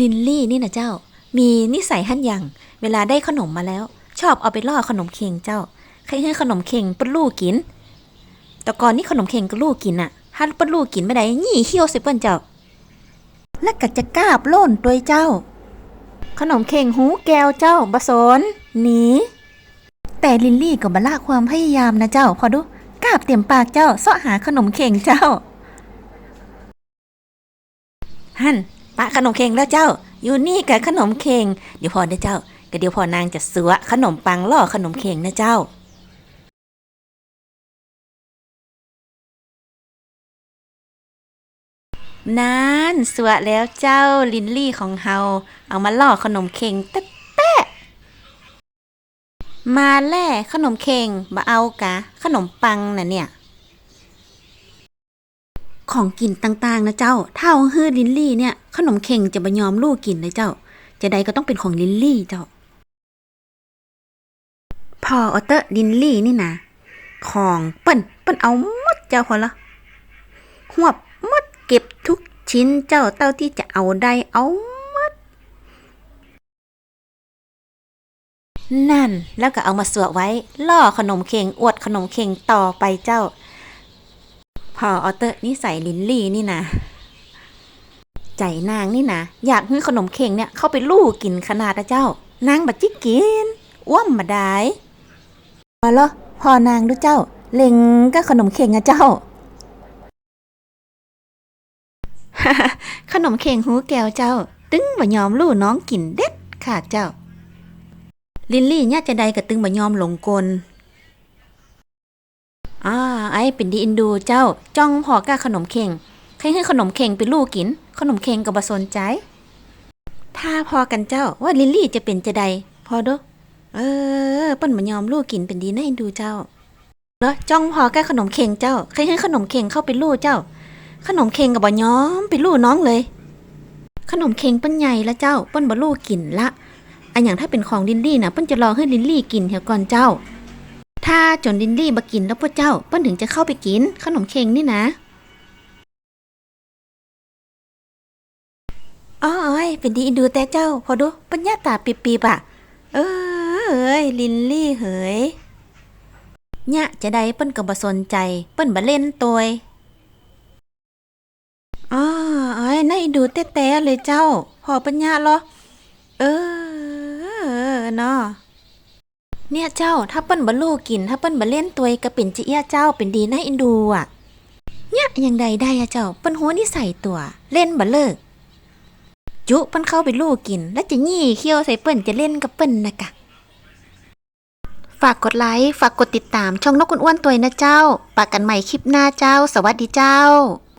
ลินลี่นี่นะเจ้า มีนิสัยหั่นอย่าง เวลาได้ขนมมาแล้ว ชอบเอาไปล่อขนมเข่งเจ้าใครให้ขนมเข่งปิ้นลูกกิน แต่ก่อนนี่ขนมเข่งก็ลูกกินอะฮันปิ้นลูกกินไม่ได้ยี่เขี้ยวส่เปิ้นเจ้า และก็จะกราบโล่นตัวเจ้า ขนมเข่งหูแก้วเจ้าบะสนหนีแต่ลินลี่ก็บละความพยายามนะเจ้า พอดูกราบเต็มปากเจ้าเสาะหาขนมเข่งเจ้า ฮั่น ปะขนมเข่งแล้วเจ้า อยู่นี่กับขนมเข่งเดี๋ยวพอเด้เจ้าก็เดี๋ยวพอนางจะสวะขนมปังล่อขนมเข่งนะเจ้านานสวะแล้วเจ้าลินลี่ของเฮา เอามาล่อขนมเข่งแตะแตะมาแล่ขนมเข่งมาเอากะ ขนมปังน่ะเนี่ย ของกินต่างๆ นะเจ้า ถ้าเอาฮือลินลี่เนี่ย ขนมเข่งจะบยอมลูกกินเลยเจ้า จะใดก็ต้องเป็นของลินลี่เจ้า พอออเตอร์ลินลี่นี่นะ ของเปิ้นเปิ้นเอาหมดเจ้าพอละหวบหมดเก็บทุกชิ้นเจ้าเต้าที่จะเอาได้เอาหมดนั่นแล้วก็เอามาสวะไว้ ล่อขนมเข่งอวดขนมเข่งต่อไปเจ้า พอออเตอร์นิสัยลินลี่นี่นะใจนางนี่นะอยากให้ขนมเข่งเนี่ยเข้าไปลู่กินขนาดนะเจ้า นางบัดจิกินอ้วมมาได้พอละพอนางดูเจ้า เล็งก็ขนมเข่งอะเจ้าขนมเข่งหูแก้วเจ้า ตึงบ่ยอมลู่น้องกินเด็ดขาดเจ้า ลินลี่เนี่ยจะใดกับตึงบ่ยอมหลงกล เป็นดีอินดูเจ้าจ้องพอก้าขนมเข่งใครให้ขนมเข่งเป็นลูกกิน ขนมเข่งก็บ่สนใจ ถ้าพอกันเจ้าว่าลิลลี่จะเป็นจะใดพอเด้อเออเปิ้นมายอมลูกกินเป็นดีนะอินดูเจ้าเด้อจ้องพอก้าขนมเข่งเจ้าใครให้ขนมเข่งเข้าไปลูกเจ้า ขนมเข่งก็บ่ยอมไปลูกน้องเลย ขนมเข่งเปิ้นใหญ่ละเจ้าเปิ้นบ่ลูกกินละอันอย่างถ้าเป็นของลินลี่นะเปิ้นจะรอให้ลินลี่กินเหี่ยวก่อนเจ้า ถ้าจนลินลี่มากินแล้วพวกเจ้าเปิ้นถึงจะเข้าไปกินขนมเข่งนี่นะอ้อยเป็นดีดูแต่เจ้า พอดูปัญญาตาปีปีปะเออเอ้ยลินลี่เหยเนี่ยจะได้เปิ้นก็บ่สนใจ เปิ้นบ่เล่นตัวอ้ออ้ยน่าดูแต่แต่เลยเจ้า พอปัญญาเหรออเนาะ เนี่ยเจ้าถ้าเปิ้นบ่ลูกกิน ถ้าเปิ้นบ่เล่นตัวยก็เป็นจิเอียเจ้าเป็นดีนะอินดูอะเนี่ยยังใดได้อะเจ้าเปิ้นหัวนิสัยตัว เล่นบ่เลิก จุเปิ้นเข้าไปลูกกิน แล้วจะยี่เขี้ยวใส่เปิ้นจะเล่นกับเปิ้นนะกะ ฝากกดไลค์ฝากกดติดตามช่องนกคุณอ้วนตัวนะเจ้าปากกันใหม่คลิปหน้าเจ้า สวัสดีเจ้า